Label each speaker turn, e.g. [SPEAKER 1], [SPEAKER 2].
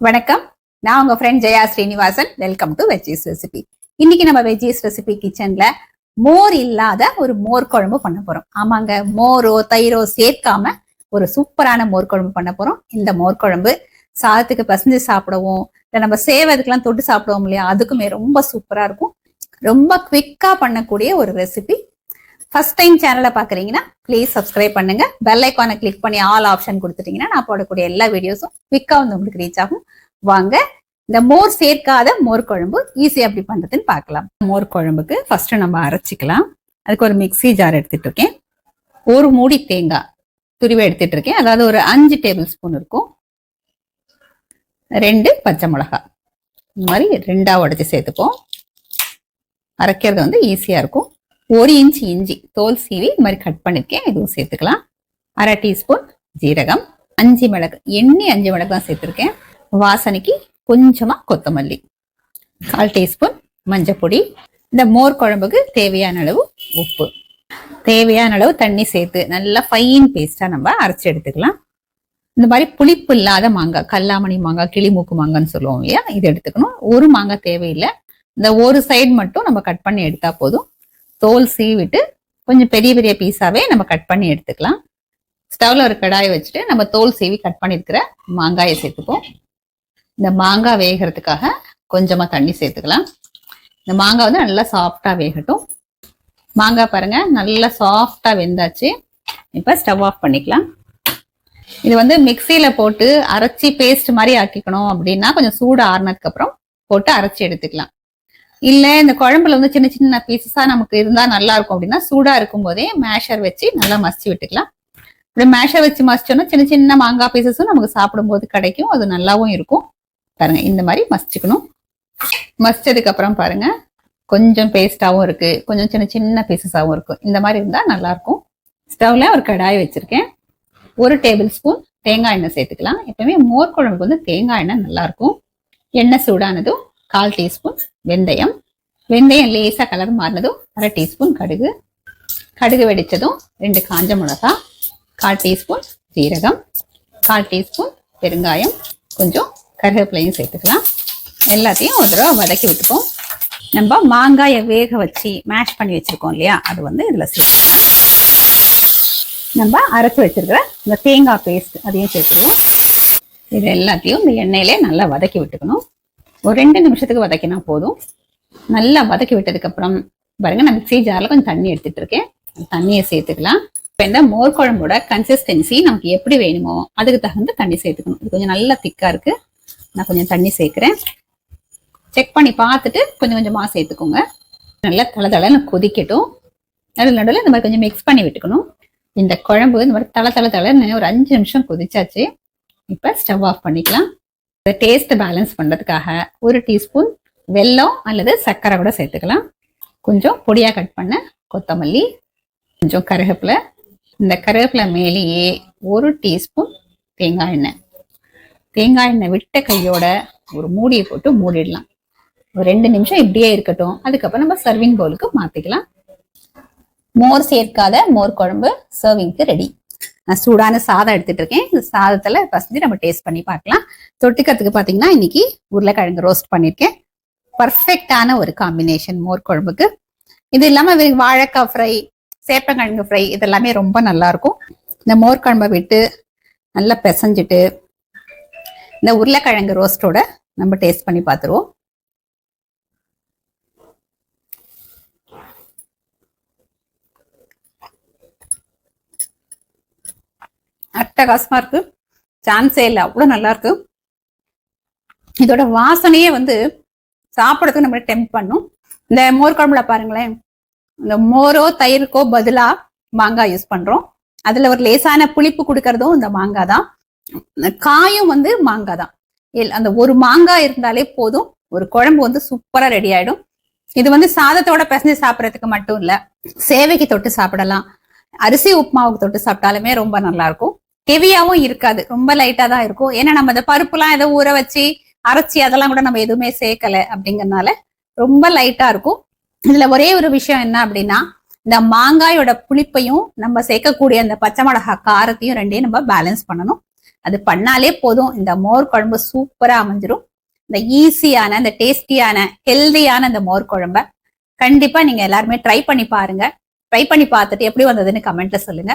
[SPEAKER 1] வணக்கம். நான் உங்க friend Jaya Srinivasan. Welcome to veggies recipe இன்னைக்கு நம்ம வெஜ்ஜீஸ் ரெசிபி கிச்சன்ல மோர் இல்லாத ஒரு மோர் குழம்பு பண்ண போறோம். ஆமாங்க மோரோ தயிரோ சேர்க்காம ஒரு சூப்பரான மோர் குழம்பு பண்ண போறோம். இந்த மோர் குழம்பு சாதத்துக்கு பசஞ்சு சாப்பிடவும். இல்லை நம்ம சேவதுக்கெல்லாம் தொட்டு சாப்பிடுவோம் இல்லையா? அதுக்குமே ரொம்ப சூப்பரா இருக்கும். ரொம்ப குவிக்கா பண்ணக்கூடிய ஒரு ரெசிபி ஃபர்ஸ்ட் டைம் சேனலை பாக்குறீங்கன்னா ப்ளீஸ் சப்ஸ்கிரைப் பண்ணுங்க. பெல் ஐக்கானை கிளிக் பண்ணி ஆல் ஆப்ஷன் கொடுத்துட்டீங்கன்னா நான் போடக்கூடிய எல்லா வீடியோஸும் குவிக்கா வந்து உங்களுக்கு ரீச் ஆகும். வாங்க இந்த மோர் சேர்க்காத மோர் குழம்பு ஈஸியா எப்படி பண்றதுன்னு பார்க்கலாம். மோர் குழம்புக்கு ஃபர்ஸ்ட் நம்ம அரைச்சிக்கலாம். அதுக்கு ஒரு மிக்ஸி ஜார் எடுத்துட்டு இருக்கேன் ஒரு மூடி தேங்காய் துருவி எடுத்துட்டு இருக்கேன் அதாவது ஒரு அஞ்சு டேபிள் ஸ்பூன் இருக்கும். ரெண்டு பச்சை மிளகா இந்த மாதிரி ரெண்டாக உடச்சி சேர்த்துப்போம். அரைக்கிறது வந்து ஈஸியாக இருக்கும். ஒரு இன்ச் இஞ்சி தோல் சீவி இந்த மாதிரி கட் பண்ணிருக்கேன். இதுவும் சேர்த்துக்கலாம். அரை டீஸ்பூன் ஜீரகம் அஞ்சு மிளகு எண்ணெய் அஞ்சு மிளகு தான் சேர்த்துருக்கேன். வாசனைக்கு கொஞ்சமாக கொத்தமல்லி கால் டீஸ்பூன் மஞ்சப்பொடி இந்த மோர் குழம்புக்கு தேவையான அளவு உப்பு. தேவையான அளவு தண்ணி சேர்த்து நல்லா ஃபைன் பேஸ்ட்டாக நம்ம அரைச்சி எடுத்துக்கலாம். இந்த மாதிரி புளிப்பு இல்லாத மாங்காய் கல்லாமணி மாங்காய் கிளிமூக்கு மாங்கான்னு சொல்லுவோம் இல்லையா? இது எடுத்துக்கணும். ஒரு மாங்காய் தேவையில்லை. இந்த ஒரு சைடு மட்டும் நம்ம கட் பண்ணி எடுத்தா போதும். தோல் சீவிட்டு கொஞ்சம் பெரிய பெரிய பீஸாவே நம்ம கட் பண்ணி எடுத்துக்கலாம். ஸ்டவ்ல ஒரு கடாயை வச்சுட்டு நம்ம தோல் சீவி கட் பண்ணியிருக்கிற மாங்காயை சேர்த்துப்போம். இந்த மாங்காய் வேகிறதுக்காக கொஞ்சமா தண்ணி சேர்த்துக்கலாம். இந்த மாங்காய் வந்து நல்லா சாஃப்டா வேகட்டும். மாங்காய் பாருங்க நல்லா சாஃப்டா வெந்தாச்சு. இப்ப ஸ்டவ் ஆஃப் பண்ணிக்கலாம். இது வந்து மிக்சியில போட்டு அரைச்சி பேஸ்ட் மாதிரி ஆக்கிக்கணும் அப்படின்னா கொஞ்சம் சூடு ஆறுனதுக்கு அப்புறம் போட்டு அரைச்சி எடுத்துக்கலாம். இல்ல இந்த குழம்புல வந்து சின்ன சின்ன பீசஸா நமக்கு இருந்தா நல்லா இருக்கும் அப்படின்னா சூடா இருக்கும் போதே மேஷர் வச்சு நல்லா மசிச்சு விட்டுக்கலாம். இப்படி மேஷர் வச்சு மசிச்சோம்னா சின்ன சின்ன மாங்காய் பீசஸும் நமக்கு சாப்பிடும்போது கிடைக்கும். அது நல்லாவும் இருக்கும். பாருங்க இந்த மாதிரி மசிச்சுக்கணும். மசிச்சதுக்கு அப்புறம் பாருங்க கொஞ்சம் பேஸ்டாவும் இருக்கு. கொஞ்சம் சின்ன சின்ன பீசஸாவும் இருக்கும். இந்த மாதிரி இருந்தா நல்லா இருக்கும். ஸ்டவ்ல ஒரு கடாய் வச்சிருக்கேன். ஒரு டேபிள் ஸ்பூன் தேங்காய் எண்ணெய் சேர்த்துக்கலாம். எப்பவுமே மோர் குழம்புக்கு வந்து தேங்காய் எண்ணெய் நல்லா இருக்கும். எண்ணெய் சூடானதும் கால் டீஸ்பூன் வெந்தயம். வெந்தயம் லேசாக கலர் மாறினதும் அரை டீஸ்பூன் கடுகு. கடுகு வெடிச்சதும் ரெண்டு காஞ்ச மிளகா கால் டீஸ்பூன் ஜீரகம் கால் டீஸ்பூன் பெருங்காயம். கொஞ்சம் கருவேப்பிலையும் சேர்த்துக்கலாம். எல்லாத்தையும் ஒரு தடவை வதக்கி விட்டுப்போம். நம்ம மாங்காயை வேக வச்சு மேஷ் பண்ணி வச்சுருக்கோம் இல்லையா? அது வந்து இதில் சேர்த்துக்கலாம். நம்ம அரைச்சி வச்சிருக்கிற இந்த தேங்காய் பேஸ்ட் அதையும் சேர்த்துருவோம் இது எல்லாத்தையும் இந்த எண்ணெயிலே நல்லா வதக்கி விட்டுக்கணும். ஒரு ரெண்டு நிமிஷத்துக்கு வதக்கினா போதும். நல்லா வதக்கி விட்டதுக்கப்புறம் பாருங்கள் பாருங்க நான் மிக்சி ஜாரில் கொஞ்சம் தண்ணி எடுத்துட்டு இருக்கேன். தண்ணியை சேர்த்துக்கலாம். இப்போ இந்த மோர் குழம்போட கன்சிஸ்டன்சி நமக்கு எப்படி வேணுமோ அதுக்கு தகுந்த தண்ணி சேர்த்துக்கணும். இது கொஞ்சம் நல்லா திக்காக இருக்கு. நான் கொஞ்சம் தண்ணி சேர்க்குறேன். செக் பண்ணி பார்த்துட்டு கொஞ்சம் கொஞ்சமாக சேர்த்துக்கோங்க. நல்லா தலை தலைன்னு கொதிக்கட்டும். நடுவில் நடுவில் இந்த மாதிரி கொஞ்சம் மிக்ஸ் பண்ணி விட்டுக்கணும். இந்த குழம்பு இந்த மாதிரி தலை தலை தலைன்னு ஒரு அஞ்சு நிமிஷம் கொதிச்சாச்சு. இப்போ ஸ்டவ் ஆஃப் பண்ணிக்கலாம். இந்த டேஸ்ட் பேலன்ஸ் பண்ணுறதுக்காக ஒரு டீஸ்பூன் வெல்லம் அல்லது சர்க்கரை கூட சேர்த்துக்கலாம். கொஞ்சம் பொடியாக கட் பண்ண கொத்தமல்லி கொஞ்சம் கருவேப்பிலை. இந்த கருவேப்பிலை மேலேயே ஒரு டீஸ்பூன் தேங்காய் எண்ணெய். தேங்காய் எண்ணெய் விட்ட கையோட ஒரு மூடியை போட்டு மூடிடலாம். ஒரு ரெண்டு நிமிஷம் இப்படியே இருக்கட்டும். அதுக்கப்புறம் நம்ம சர்விங் பவுலுக்கு மாற்றிக்கலாம் மோர் சேர்க்காத மோர் குழம்பு சர்விங்க்கு ரெடி நான் சூடான சாதம் எடுத்துட்டு இருக்கேன் இந்த சாதத்துல ஃபர்ஸ்ட் நம்ம டேஸ்ட் பண்ணி பார்க்கலாம். தொட்டுக்கிறதுக்கு பார்த்தீங்கன்னா இன்னைக்கு உருளைக்கிழங்கு ரோஸ்ட் பண்ணியிருக்கேன் பர்ஃபெக்டான ஒரு காம்பினேஷன் மோர் குழம்புக்கு. இது இல்லாமல் வாழைக்காய் ஃப்ரை சேப்பங்கிழங்கு ஃப்ரை இதெல்லாமே ரொம்ப நல்லா இருக்கும் இந்த மோர் குழம்பை விட்டு நல்லா பிசைஞ்சிட்டு இந்த உருளைக்கிழங்கு ரோஸ்ட்டோட நம்ம டேஸ்ட் பண்ணி பார்த்துருவோம் அட்டகாசமா இருக்கு. சான்ஸே இல்லை. அவ்வளோ நல்லா இருக்கு. இதோட வாசனையே வந்து சாப்பிடறதுக்கு நம்ம டெம்ப் பண்ணும். இந்த மோர் குழம்புல பாருங்களேன். இந்த மோரோ தயிருக்கோ பதிலா மாங்காய் யூஸ் பண்றோம். அதுல ஒரு லேசான புளிப்பு கொடுக்கறதும் இந்த மாங்காய் தான். காயும் வந்து மாங்காய் தான். அந்த ஒரு மாங்காய் இருந்தாலே போதும். ஒரு குழம்பு வந்து சூப்பரா ரெடி ஆயிடும். இது வந்து சாதத்தோட பிசைஞ்சு சாப்பிட்றதுக்கு மட்டும் இல்ல. சேவைக்கு தொட்டு சாப்பிடலாம். அரிசி உப்புமாவுக்கு தொட்டு சாப்பிட்டாலுமே ரொம்ப நல்லா இருக்கும். ஹெவியாவும் இருக்காது. ரொம்ப லைட்டா தான் இருக்கும். ஏன்னா நம்ம இந்த பருப்புலாம் ஏதோ ஊற வச்சு அரைச்சி அதெல்லாம் கூட நம்ம எதுவுமே சேர்க்கல அப்படிங்கறதுனால ரொம்ப லைட்டா இருக்கும். இதுல ஒரே ஒரு விஷயம் என்ன அப்படின்னா இந்த மாங்காயோட புளிப்பையும் நம்ம சேர்க்கக்கூடிய அந்த பச்சை மிளகா காரத்தையும் ரெண்டையும் நம்ம பேலன்ஸ் பண்ணணும். அது பண்ணாலே போதும். இந்த மோர் குழம்பு சூப்பரா அமைஞ்சிரும். இந்த ஈஸியான இந்த டேஸ்டியான ஹெல்தியான இந்த மோர் குழம்ப கண்டிப்பா நீங்க எல்லாருமே ட்ரை பண்ணி பாருங்க. ட்ரை பண்ணி பார்த்துட்டு எப்படி வந்ததுன்னு கமெண்ட்ல சொல்லுங்க.